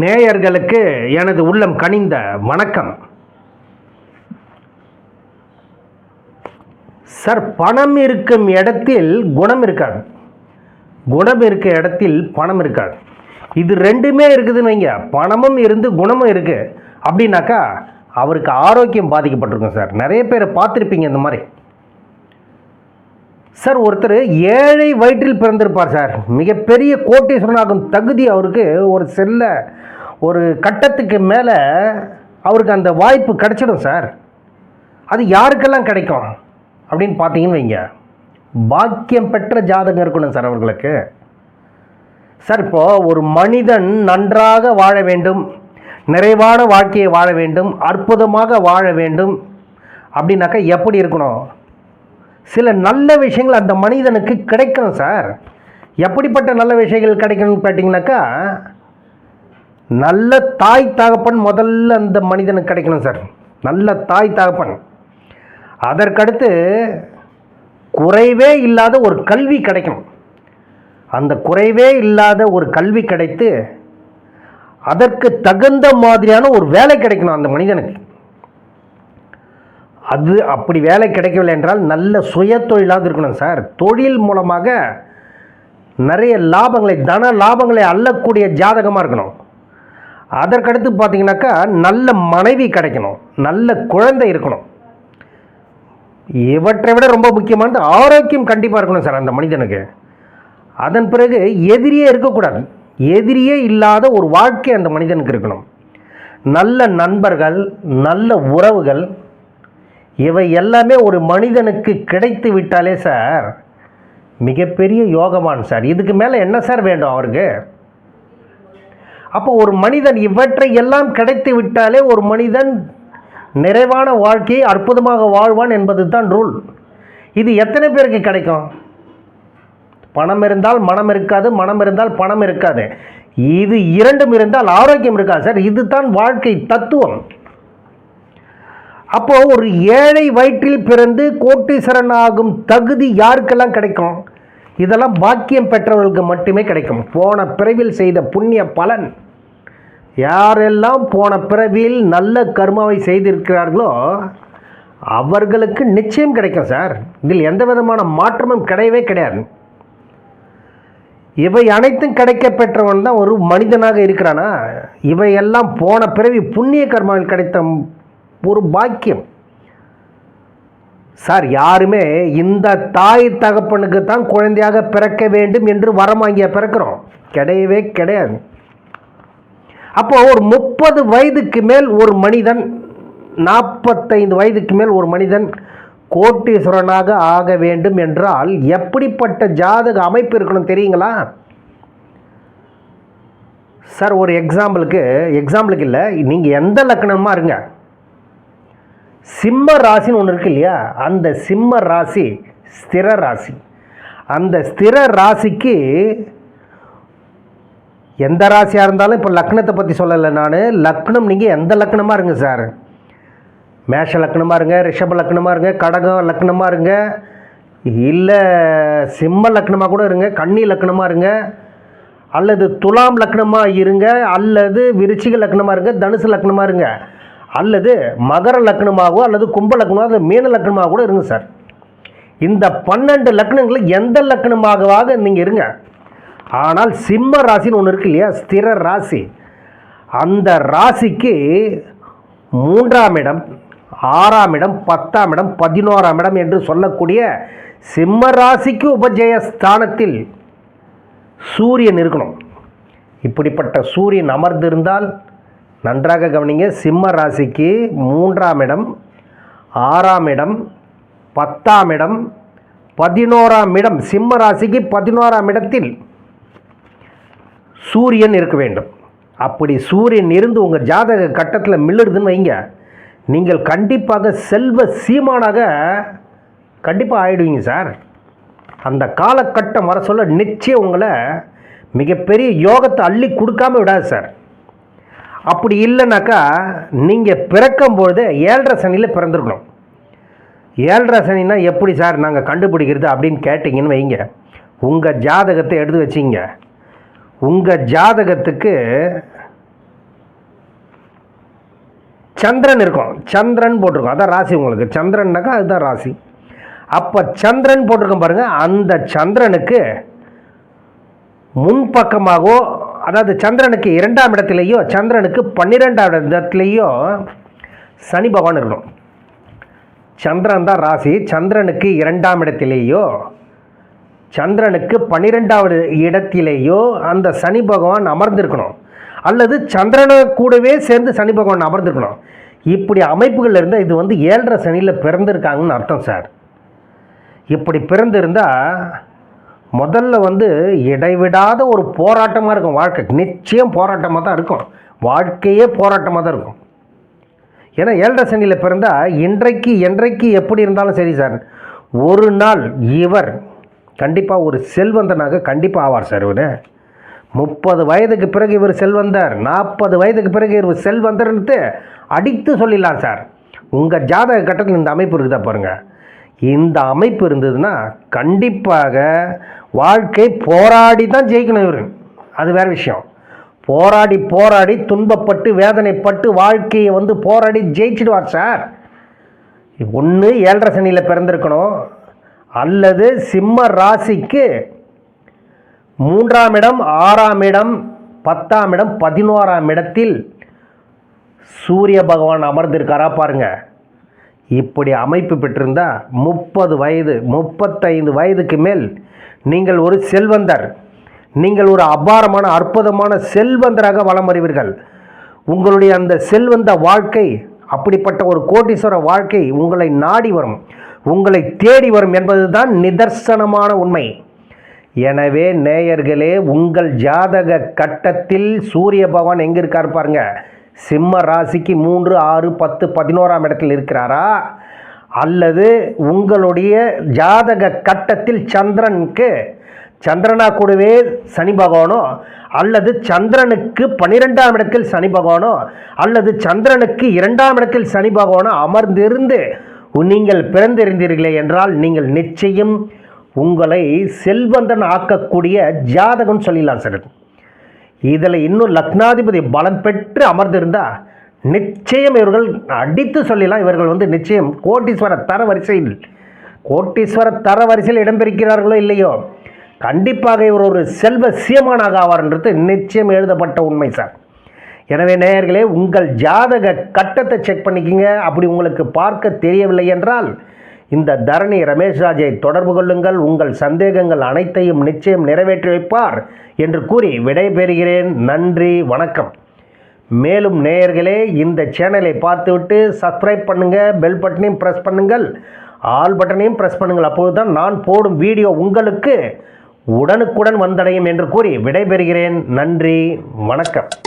நேயர்களுக்கு எனது உள்ளம் கனிந்த வணக்கம். சார் பணம் இருக்கும் இடத்தில் குணம் இருக்காது. குணம் இருக்க இடத்தில் பணம் இருக்காது. இது ரெண்டுமே இருக்குதுன்னு வைங்க. பணமும் இருந்து குணமும் இருக்கு. அப்படின்னாக்கா அவருக்கு ஆரோக்கியம் பாதிக்கப்பட்டிருக்கும் சார். நிறைய பேரை பார்த்துருப்பீங்க இந்த மாதிரி. சார் ஒருத்தர் ஏழை வயிற்றில் பிறந்திருப்பார் சார். மிகப்பெரிய கோட்டீஸ்வரனாகும் தகுதி அவருக்கு. ஒரு செல்ல ஒரு கட்டத்துக்கு மேலே அவருக்கு அந்த வாய்ப்பு கிடைச்சிடும் சார். அது யாருக்கெல்லாம் கிடைக்கும் அப்படின்னு பார்த்தீங்கன்னு வைங்க. பாக்கியம் பெற்ற ஜாதகம் இருக்கணும் சார் அவர்களுக்கு. சார் இப்போது ஒரு மனிதன் நன்றாக வாழ வேண்டும் நிறைவான வாழ்க்கையை வாழ வேண்டும் அற்புதமாக வாழ வேண்டும் அப்படின்னாக்கா எப்படி இருக்கணும்? சில நல்ல விஷயங்கள் அந்த மனிதனுக்கு கிடைக்கணும் சார். எப்படிப்பட்ட நல்ல விஷயங்கள் கிடைக்கணும்னு கேட்டிங்கனாக்கா நல்ல தாய் தகப்பன் முதல்ல அந்த மனிதனுக்கு கிடைக்கணும் சார். நல்ல தாய் தகப்பன். அதற்கடுத்து குறைவே இல்லாத ஒரு கல்வி கிடைக்கும் அந்த குறைவே இல்லாத ஒரு கல்வி கிடைத்து அதற்கு தகுந்த மாதிரியான ஒரு வேலை கிடைக்கணும் அந்த மனிதனுக்கு. அது அப்படி வேலை கிடைக்கவில்லை என்றால் நல்ல சுய தொழிலாக இருக்கணும் சார். தொழில் மூலமாக நிறைய லாபங்களை தன லாபங்களை அள்ளக்கூடிய ஜாதகமாக இருக்கணும். அதற்கடுத்து பார்த்தீங்கன்னாக்கா நல்ல மனைவி கிடைக்கணும். நல்ல குழந்தை இருக்கணும். இவற்றை விட ரொம்ப முக்கியமானது ஆரோக்கியம் கண்டிப்பாக இருக்கணும் சார் அந்த மனிதனுக்கு. அதன் பிறகு எதிரியே இருக்கக்கூடாது. எதிரியே இல்லாத ஒரு வாழ்க்கை அந்த மனிதனுக்கு இருக்கணும். நல்ல நண்பர்கள் நல்ல உறவுகள் இவை எல்லாமே ஒரு மனிதனுக்கு கிடைத்து விட்டாலே சார் மிகப்பெரிய யோகமான் சார். இதுக்கு மேலே என்ன சார் வேண்டும் அவருக்கு? அப்போ ஒரு மனிதன் இவற்றை எல்லாம் கிடைத்து விட்டாலே ஒரு மனிதன் நிறைவான வாழ்க்கையை அற்புதமாக வாழ்வான் என்பது தான் ரூல். இது எத்தனை பேருக்கு கிடைக்கும்? பணம் இருந்தால் மனம் இருக்காது மனம் இருந்தால் பணம் இருக்காது. இது இரண்டும் இருந்தால் ஆரோக்கியம் இருக்காது சார்? இதுதான் வாழ்க்கை தத்துவம். அப்போ ஒரு ஏழை வயிற்றில் பிறந்து கோட்டீஸ்வரன் ஆகும் தகுதி யாருக்கெல்லாம் கிடைக்கும்? இதெல்லாம் பாக்கியம் பெற்றவர்களுக்கு மட்டுமே கிடைக்கும். போன பிறவில் செய்த புண்ணிய பலன். யாரெல்லாம் போன பிறவியில் நல்ல கர்மாவை செய்திருக்கிறார்களோ அவர்களுக்கு நிச்சயம் கிடைக்கும் சார். இதில் எந்த விதமான மாற்றமும் கிடையவே கிடையாது. இவை அனைத்தும் கிடைக்க பெற்றவன் தான் ஒரு மனிதனாக இருக்கிறானா? இவையெல்லாம் போன பிறவி புண்ணிய கர்மாவில் கிடைத்த ஒரு பாக்கியம். சார் யாருமே இந்த தாய் தகப்பனுக்கு தான் குழந்தையாக பிறக்க வேண்டும் என்று வரம் வாங்கிய பிறக்கிறோம். கிடையவே கிடையாது. அப்போ ஒரு முப்பது வயதுக்கு மேல் ஒரு மனிதன் நாற்பத்தைந்து வயதுக்கு மேல் ஒரு மனிதன் கோட்டீஸ்வரனாக ஆக வேண்டும் என்றால் எப்படிப்பட்ட ஜாதக அமைப்பு இருக்கணும் தெரியுங்களா? சார் ஒரு எக்ஸாம்பிளுக்கு எக்ஸாம்பிளுக்கு இல்லை நீங்கள் எந்த லக்கணமாக இருங்க. சிம்ம ராசின்னு ஒன்று இருக்கு இல்லையா? அந்த சிம்ம ராசி ஸ்திர ராசி. அந்த ஸ்திர ராசிக்கு எந்த ராசியாக இருந்தாலும் இப்போ லக்னத்தை பற்றி சொல்லலை நான். லக்னம் நீங்கள் எந்த லக்னமாக இருங்க சார்? மேஷ லக்னமாக இருங்க ரிஷப லக்னமாக இருங்க கடகம் லக்னமாக இருங்க. இல்லை சிம்ம லக்னமாக கூட இருங்க கன்னி லக்னமாக இருங்க. அல்லது துலாம் லக்னமாக இருங்க அல்லது விருச்சிக லக்னமாக இருங்க தனுசு லக்னமாக இருங்க. அல்லது மகர லக்னமாகவோ அல்லது கும்ப லக்னமாக அல்லது மீன லக்னமாக கூட இருங்க சார். இந்த பன்னெண்டு லக்னங்களில் எந்த லக்னமாகவாக நீங்கள் இருங்க. ஆனால் சிம்ம ராசின்னு ஒன்று இருக்கு இல்லையா? ஸ்திர ராசி. அந்த ராசிக்கு மூன்றாம் இடம் ஆறாம் இடம் பத்தாம் இடம் பதினோராம் இடம் என்று சொல்லக்கூடிய சிம்ம ராசிக்கு உபஜய ஸ்தானத்தில் சூரியன் இருக்கணும். இப்படிப்பட்ட சூரியன் அமர்ந்திருந்தால் நன்றாக கவனிங்க. சிம்ம ராசிக்கு மூன்றாம் இடம் ஆறாம் இடம் பத்தாம் இடம் பதினோராம் இடம். சிம்ம ராசிக்கு பதினோராம் இடத்தில் சூரியன் இருக்க வேண்டும். அப்படி சூரியன் இருந்து உங்கள் ஜாதக கட்டத்தில் மில்லுறதுன்னு வைங்க. நீங்கள் கண்டிப்பாக செல்வ சீமானாக கண்டிப்பாக ஆயிடுவீங்க சார். அந்த காலகட்டம் வர சொல்ல நிச்சயம் உங்களை மிகப்பெரிய யோகத்தை அள்ளி கொடுக்காம விடாது சார். அப்படி இல்லைனாக்கா நீங்கள் பிறக்கும்பொழுது ஏழரை சனியில் பிறந்திருக்கணும். ஏழரை சனின்னா எப்படி சார் நாங்கள் கண்டுபிடிக்கிறது அப்படின்னு கேட்டிங்கன்னு வைங்க. உங்கள் ஜாதகத்தை எடுத்து வச்சிங்க. உங்கள் ஜாதகத்துக்கு சந்திரன் இருக்கும். சந்திரன் போட்டிருக்கும். அதான் ராசி உங்களுக்கு. சந்திரன்னாக்கா அதுதான் ராசி. அப்போ சந்திரன் போட்டிருக்கோம் பாருங்கள் அந்த சந்திரனுக்கு முன்பக்கமாகவோ அதாவது சந்திரனுக்கு இரண்டாம் இடத்துலையோ சந்திரனுக்கு பன்னிரெண்டாம் இடத்துலையோ சனி பகவான் இருக்கணும். சந்திரன் தான் ராசி. சந்திரனுக்கு இரண்டாம் இடத்திலேயோ சந்திரனுக்கு பன்னிரெண்டாவது இடத்திலேயோ அந்த சனி பகவான் அமர்ந்திருக்கணும். அல்லது சந்திரனை கூடவே சேர்ந்து சனி பகவான் அமர்ந்திருக்கணும். இப்படி அமைப்புகள் இருந்தால் இது வந்து ஏழரை சனியில் பிறந்திருக்காங்கன்னு அர்த்தம் சார். இப்படி பிறந்திருந்தால் முதல்ல வந்து இடைவிடாத ஒரு போராட்டமாக இருக்கும் வாழ்க்கை. நிச்சயம் போராட்டமாக தான் இருக்கும். வாழ்க்கையே போராட்டமாக தான் இருக்கும். ஏன்னா ஏழரை சனியில் பிறந்தால் இன்றைக்கு என்றைக்கு எப்படி இருந்தாலும் சரி சார். ஒரு நாள் இவர் கண்டிப்பாக ஒரு செல்வந்தனாக கண்டிப்பாக ஆவார் சார் இவர். முப்பது வயதுக்கு பிறகு இவர் செல்வந்தர் நாற்பது வயதுக்கு பிறகு இவர் செல்வந்தர்ன்ட்டு அடித்து சொல்லிடலாம் சார். உங்கள் ஜாதக கட்டத்தில் இந்த அமைப்பு இருக்குதா பாருங்கள் இந்த அமைப்பு இருந்ததுன்னா கண்டிப்பாக வாழ்க்கை போராடி தான் ஜெயிக்கணும் இவர். அது வேறு விஷயம். போராடி போராடி துன்பப்பட்டு வேதனைப்பட்டு வாழ்க்கையை வந்து போராடி ஜெயிச்சிடுவார் சார். ஒன்று ஏழரை சனியில் பிறந்திருக்கணும். அல்லது சிம்ம ராசிக்கு மூன்றாம் இடம் ஆறாம் இடம் பத்தாம் இடம் பதினோராம் இடத்தில் சூரிய பகவான் அமர்ந்திருக்காரா பாருங்கள் இப்படி அமைப்பு பெற்றிருந்தால் முப்பது வயது முப்பத்தைந்து வயதுக்கு மேல் நீங்கள் ஒரு செல்வந்தர் நீங்கள் ஒரு அபாரமான அற்புதமான செல்வந்தராக வலம் வருவீர்கள் உங்களுடைய அந்த செல்வந்த வாழ்க்கை அப்படிப்பட்ட ஒரு கோட்டீஸ்வர வாழ்க்கை உங்களை நாடி வரும் உங்களை தேடி வரும் என்பதுதான் நிதர்சனமான உண்மை. எனவே நேயர்களே உங்கள் ஜாதக கட்டத்தில் சூரிய பகவான் எங்கே இருக்கார் பாருங்கள் சிம்ம ராசிக்கு மூன்று ஆறு பத்து பதினோராம் இடத்தில் இருக்கிறாரா? அல்லது உங்களுடைய ஜாதக கட்டத்தில் சந்திரனுக்கு சந்திரனா கூடவே சனி பகவானோ? அல்லது சந்திரனுக்கு பன்னிரெண்டாம் இடத்தில் சனி பகவானோ? அல்லது சந்திரனுக்கு இரண்டாம் இடத்தில் சனி பகவானோ அமர்ந்திருந்து நீங்கள் பிறந்திருந்தீர்களே என்றால் நீங்கள் நிச்சயம் உங்களை செல்வந்தன் ஆக்கக்கூடிய ஜாதகம் சொல்லிடலாம் சார். இதில் இன்னும் லக்னாதிபதி பலம் பெற்று அமர்ந்திருந்தா நிச்சயம் இவர்கள் அடித்து சொல்லலாம் இவர்கள் வந்து நிச்சயம் கோட்டீஸ்வர தரவரிசையில் கோட்டீஸ்வர தரவரிசையில் இடம்பெறுகிறார்களோ இல்லையோ? கண்டிப்பாக இவர் ஒரு செல்வ சீமானாக ஆவார்ன்றது நிச்சயம் எழுதப்பட்ட உண்மை சார். எனவே நேயர்களே உங்கள் ஜாதக கட்டத்தை செக் பண்ணிக்கிங்க. அப்படி உங்களுக்கு பார்க்க தெரியவில்லை என்றால் இந்த தரணி ரமேஷ் ராஜை தொடர்பு கொள்ளுங்கள் உங்கள் சந்தேகங்கள் அனைத்தையும் நிச்சயம் நிறைவேற்றி வைப்பார் என்று கூறி விடைபெறுகிறேன். நன்றி வணக்கம். மேலும் நேயர்களே இந்த சேனலை பார்த்துவிட்டு சப்ஸ்கிரைப் பண்ணுங்கள் பெல் பட்டனையும் ப்ரெஸ் பண்ணுங்கள். ஆல் பட்டனையும் ப்ரெஸ் பண்ணுங்கள். அப்போது தான் நான் போடும் வீடியோ உங்களுக்கு உடனுக்குடன் வந்தடையும் என்று கூறி விடைபெறுகிறேன். நன்றி வணக்கம்.